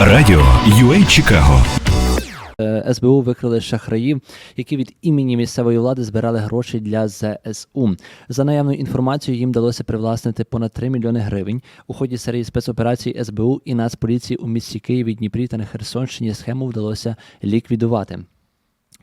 Радіо UA Чикаго Е, СБУ викрили шахраїв, які від імені місцевої влади збирали гроші для ЗСУ. За наявною інформацією, їм вдалося привласнити понад 3 мільйони гривень. У ході серії спецоперацій СБУ і Нацполіції у місті Києві, Дніпрі та на Херсонщині схему вдалося ліквідувати.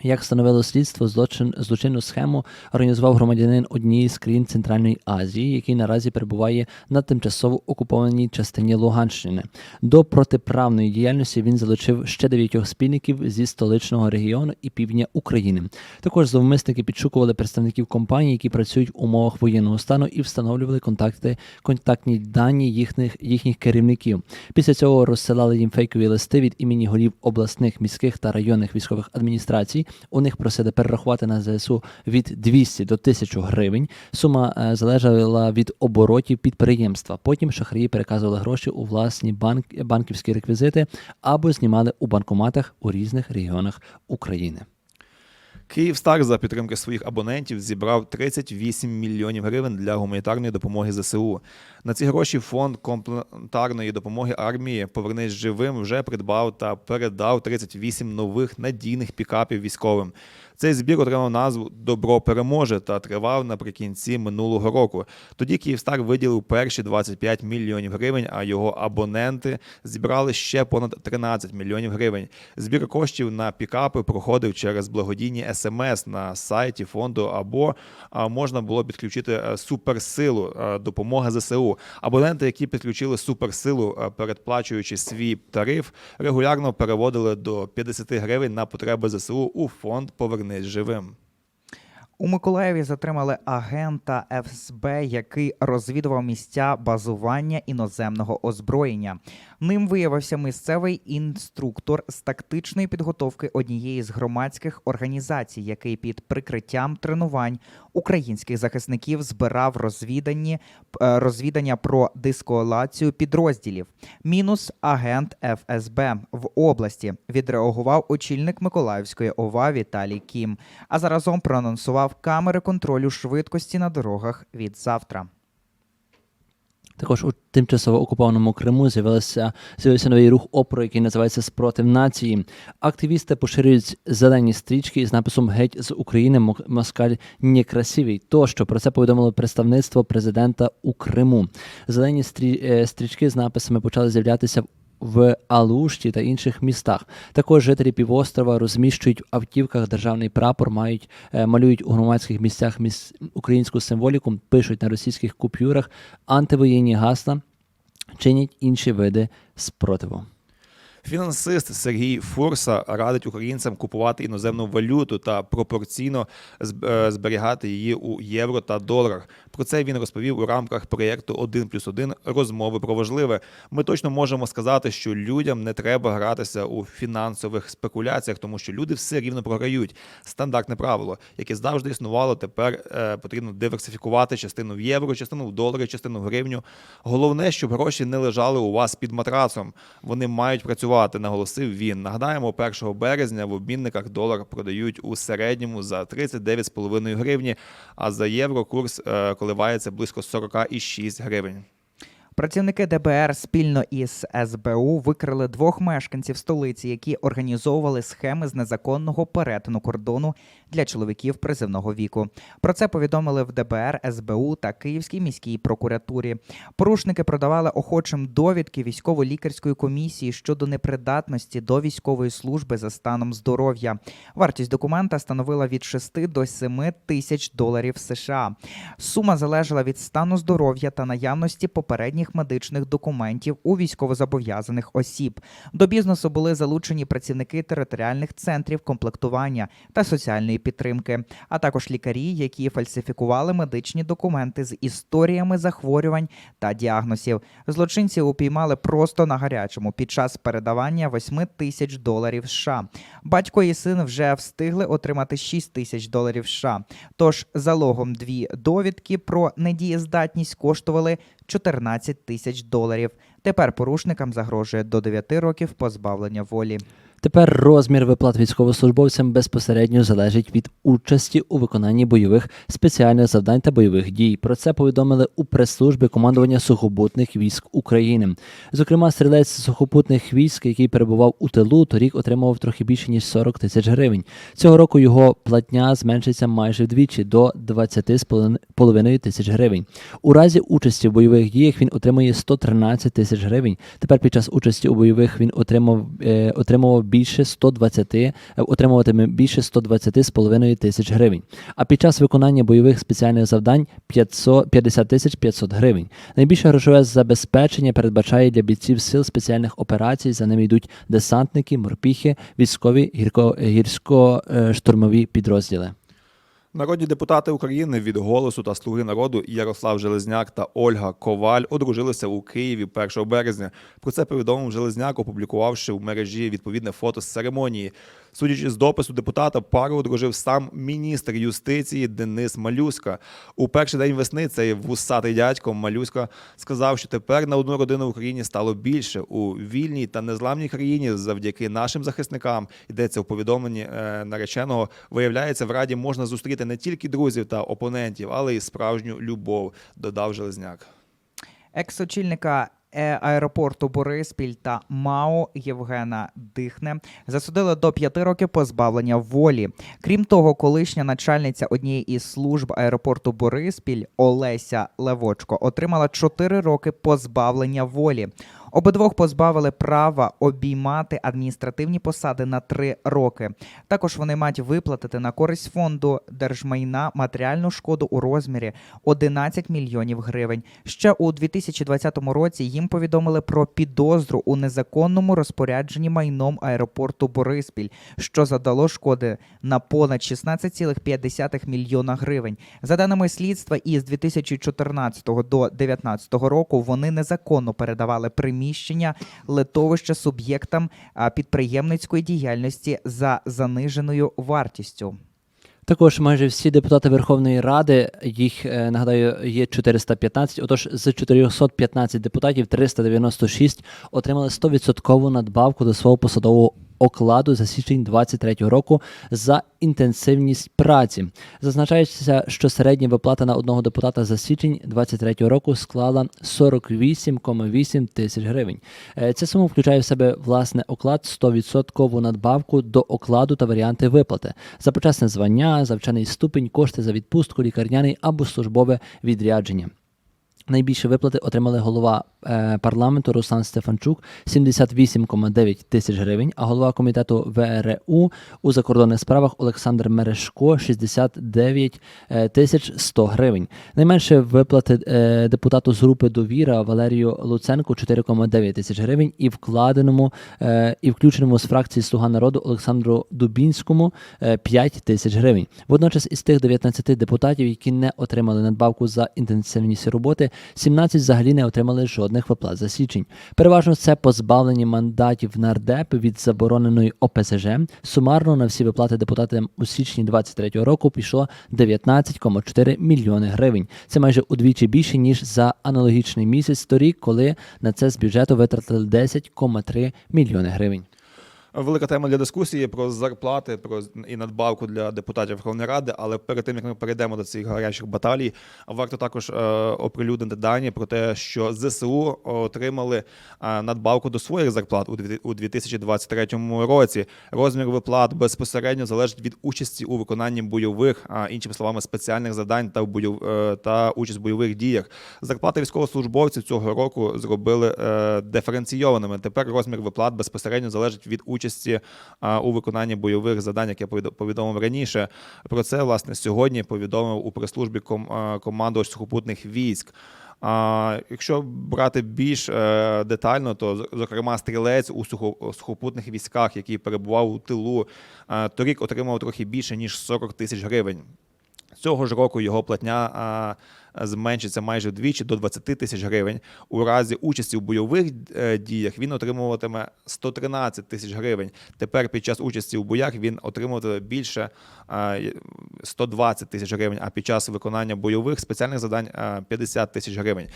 Як встановило слідство, злочин злочинну схему організував громадянин однієї з країн Центральної Азії, який наразі перебуває на тимчасово окупованій частині Луганщини. До протиправної діяльності він залучив ще дев'ятьох спільників зі столичного регіону і півдня України. Також зловмисники підшукували представників компаній, які працюють в умовах воєнного стану, і встановлювали контакти, контактні дані їхніх їхніх керівників. Після цього розсилали їм фейкові листи від імені голів обласних, міських та районних військових адміністрацій. У них просили перерахувати на ЗСУ від 200 до 1000 гривень. Сума е, залежала від оборотів підприємства. Потім шахраї переказували гроші у власні банк, банківські реквізити або знімали у банкоматах у різних регіонах України. Київстар за підтримки своїх абонентів зібрав 38 мільйонів гривень для гуманітарної допомоги ЗСУ. На ці гроші фонд комплементарної допомоги армії Повернись живим вже придбав та передав 38 нових надійних пікапів військовим. Цей збір отримав назву Добро переможе та тривав наприкінці минулого року. Тоді Київстар виділив перші 25 мільйонів гривень, а його абоненти зібрали ще понад 13 мільйонів гривень. Збір коштів на пікапи проходив через благодійні смс на сайті фонду, або можна було підключити е, суперсилу е, допомога ЗСУ. Абоненти, які підключили суперсилу, е, передплачуючи свій тариф, регулярно переводили до 50 гривень на потреби ЗСУ у фонд Повернись живим. У Миколаєві затримали агента ФСБ, який розвідував місця базування іноземного озброєння. Ним виявився місцевий інструктор з тактичної підготовки однієї з громадських організацій, який під прикриттям тренувань українських захисників збирав розвідані е, розвідання про дисколацію підрозділів. Мінус агент ФСБ в області відреагував очільник Миколаївської ОВА Віталій Кім. А заразом проанонсував камери контролю швидкості на дорогах від завтра. Також у тимчасово окупованому Криму з'явився з'явився новий рух опору, який називається Спротив нації. Активісти поширюють зелені стрічки із написом Геть з України Москаль некрасивий. Тощо про це повідомило представництво президента у Криму. Зелені е, стрічки з написами почали з'являтися в в Алушті та інших містах. Також жителі півострова розміщують в автівках державний прапор, мають е, малюють у громадських місцях міс... українську символіку, пишуть на російських купюрах антивоєнні гасла, чинять інші види спротиву. Фінансист Сергій Фурса радить українцям купувати іноземну валюту та пропорційно е, зберігати її у євро та доларах. Про це він розповів у рамках проєкту «1 плюс 1. розмови про важливе. Ми точно можемо сказати, що людям не треба гратися у фінансових спекуляціях, тому що люди все рівно програють. Стандартне правило, яке завжди існувало. Тепер е, потрібно диверсифікувати частину в євро, частину в долари, частину в гривню. Головне, щоб гроші не лежали у вас під матрацом. Вони мають працювати, наголосив він. Нагадаємо, 1 березня в обмінниках долар продають у середньому за 39,5 гривні, а за євро курс е, коливається близько 46 гривень. Працівники ДБР спільно із СБУ викрили двох мешканців столиці, які організовували схеми з незаконного перетину кордону для чоловіків призивного віку. Про це повідомили в ДБР, СБУ та Київській міській прокуратурі. Порушники продавали охочим довідки військово-лікарської комісії щодо непридатності до військової служби за станом здоров'я. Вартість документа становила від 6 до 7 тисяч доларів США. Сума залежала від стану здоров'я та наявності попередніх медичних документів у військовозобов'язаних осіб. До бізнесу були залучені працівники територіальних центрів комплектування та соціальної підтримки, а також лікарі, які фальсифікували медичні документи з історіями захворювань та діагнозів. Злочинці упіймали просто на гарячому під час передавання 8 тисяч доларів США. Батько і син вже встигли отримати 6 тисяч доларів США. Тож залогом дві довідки про недієздатність коштували 14 тисяч доларів. Тепер порушникам загрожує до 9 років позбавлення волі. Тепер розмір виплат військовослужбовцям безпосередньо залежить від участі у виконанні бойових спеціальних завдань та бойових дій. Про це повідомили у прес-службі командування сухопутних військ України. Зокрема, стрілець сухопутних військ, який перебував у тилу, торік отримував трохи більше ніж 40 тисяч гривень. Цього року його платня зменшиться майже вдвічі до 20,5 тисяч гривень. У разі участі в бойових діях він отримує 113 тисяч гривень. Тепер під час участі у бойових він отримав е, отримував більше 120, е, отримуватиме більше 120 з половиною тисяч гривень. А під час виконання бойових спеціальних завдань 500, 50 тисяч 500 гривень. Найбільше грошове забезпечення передбачає для бійців сил спеціальних операцій. За ними йдуть десантники, морпіхи, військові гірко, гірсько-штурмові підрозділи. Народні депутати України від голосу та слуги народу Ярослав Железняк та Ольга Коваль одружилися у Києві 1 березня. Про це повідомив Железняк, опублікувавши в мережі відповідне фото з церемонії. Судячи з допису депутата, пару одружив сам міністр юстиції Денис Малюська. У перший день весни цей вусатий дядько Малюська сказав, що тепер на одну родину в Україні стало більше у вільній та незламній країні завдяки нашим захисникам. Йдеться у повідомленні е, нареченого. Виявляється, в раді можна зустріти не тільки друзів та опонентів, але й справжню любов. Додав Железняк. Екс-очільника е, аеропорту Бориспіль та МАО Євгена Дихне засудили до п'яти років позбавлення волі. Крім того, колишня начальниця однієї із служб аеропорту Бориспіль Олеся Левочко отримала чотири роки позбавлення волі. Обидвох позбавили права обіймати адміністративні посади на три роки. Також вони мають виплатити на користь фонду держмайна матеріальну шкоду у розмірі 11 мільйонів гривень. Ще у 2020 році їм повідомили про підозру у незаконному розпорядженні майном аеропорту Бориспіль, що задало шкоди на понад 16,5 мільйона гривень. За даними слідства, із 2014 до 2019 року вони незаконно передавали приміщення литовища суб'єктам підприємницької діяльності за заниженою вартістю. Також майже всі депутати Верховної Ради, їх е, нагадаю, є 415. Отож, з 415 депутатів 396 отримали 100% надбавку до свого посадового окладу за січень 23 року за інтенсивність праці. Зазначається, що середня виплата на одного депутата за січень 23 року склала 48,8 тисяч гривень. Е, Ця сума включає в себе власне оклад 100% надбавку до окладу та варіанти виплати за почесне звання, за вчений ступень, кошти за відпустку, лікарняний або службове відрядження. Найбільші виплати отримали голова е, парламенту Руслан Стефанчук 78,9 тисяч гривень, а голова комітету ВРУ у закордонних справах Олександр Мерешко 69 е, тисяч 100 гривень. Найменше виплати е, депутату з групи довіра Валерію Луценку 4,9 тисяч гривень і вкладеному і включеному з фракції Слуга народу Олександру Дубінському е, 5 тисяч гривень. Водночас із тих 19 депутатів, які не отримали надбавку за інтенсивність роботи, 17 взагалі не отримали жодних виплат за січень. Переважно це позбавлені мандатів нардеп від забороненої ОПЗЖ. Сумарно на всі виплати депутатам у січні 23 року пішло 19,4 мільйони гривень. Це майже удвічі більше ніж за аналогічний місяць торік, коли на це з бюджету витратили 10,3 мільйони гривень. Велика тема для дискусії про зарплати, про і надбавку для депутатів Верховної Ради. Але перед тим як ми перейдемо до цих гарячих баталій, варто також е, оприлюднити дані про те, що ЗСУ отримали е, надбавку до своїх зарплат у дві- у 2023 році. Розмір виплат безпосередньо залежить від участі у виконанні бойових, а іншими словами, спеціальних завдань та бойов е, та участь в бойових діях. Зарплати військовослужбовців цього року зробили диференційованими. Тепер розмір виплат безпосередньо залежить від участі а, у виконанні бойових завдань, як я повідомив раніше. Про це власне сьогодні повідомив у прес-службі ком, командувач сухопутних військ. А, якщо брати більш е, детально, то зокрема стрілець у сухопутних військах, який перебував у тилу, торік отримав трохи більше ніж 40 тисяч гривень. Цього ж року його платня зменшиться майже вдвічі до 20 тисяч гривень. У разі участі у бойових е, діях він отримуватиме 113 тисяч гривень. Тепер під час участі у боях він отримуватиме більше е, 120 тисяч гривень, а під час виконання бойових спеціальних завдань е, 50 тисяч гривень.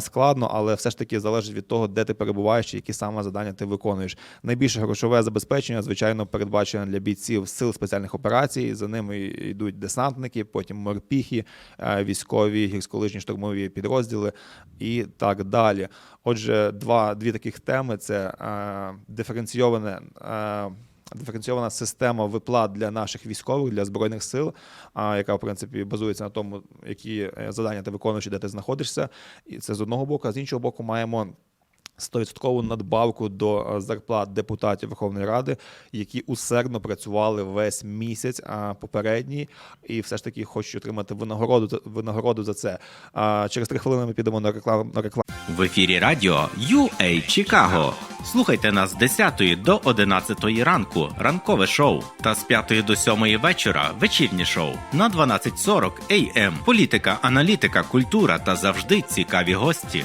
Складно, але все ж таки залежить від того, де ти перебуваєш і які саме завдання ти виконуєш. Найбільше грошове забезпечення, звичайно, передбачено для бійців сил спеціальних операцій. За ними йдуть десантники, потім морпіхи, е, військові, гірськолижні штурмові підрозділи і так далі. Отже, два дві таких теми: це е, диференційоване. Е, Диференційована система виплат для наших військових для збройних сил, а, яка в принципі базується на тому, які е, завдання ти виконуєш де ти знаходишся. І це з одного боку, а з іншого боку, маємо 100% надбавку до е, зарплат депутатів Верховної Ради, які усердно працювали весь місяць а, попередній, і все ж таки хочуть отримати винагороду винагороду за це. А, через три хвилини ми підемо на рекламу на рекламу. В ефірі радіо UA Чикаго. Слухайте нас з 10 до 11 ранку. Ранкове шоу. Та з 5 до 7 вечора вечірнє шоу. На 12.40 AM. Політика, аналітика, культура та завжди цікаві гості.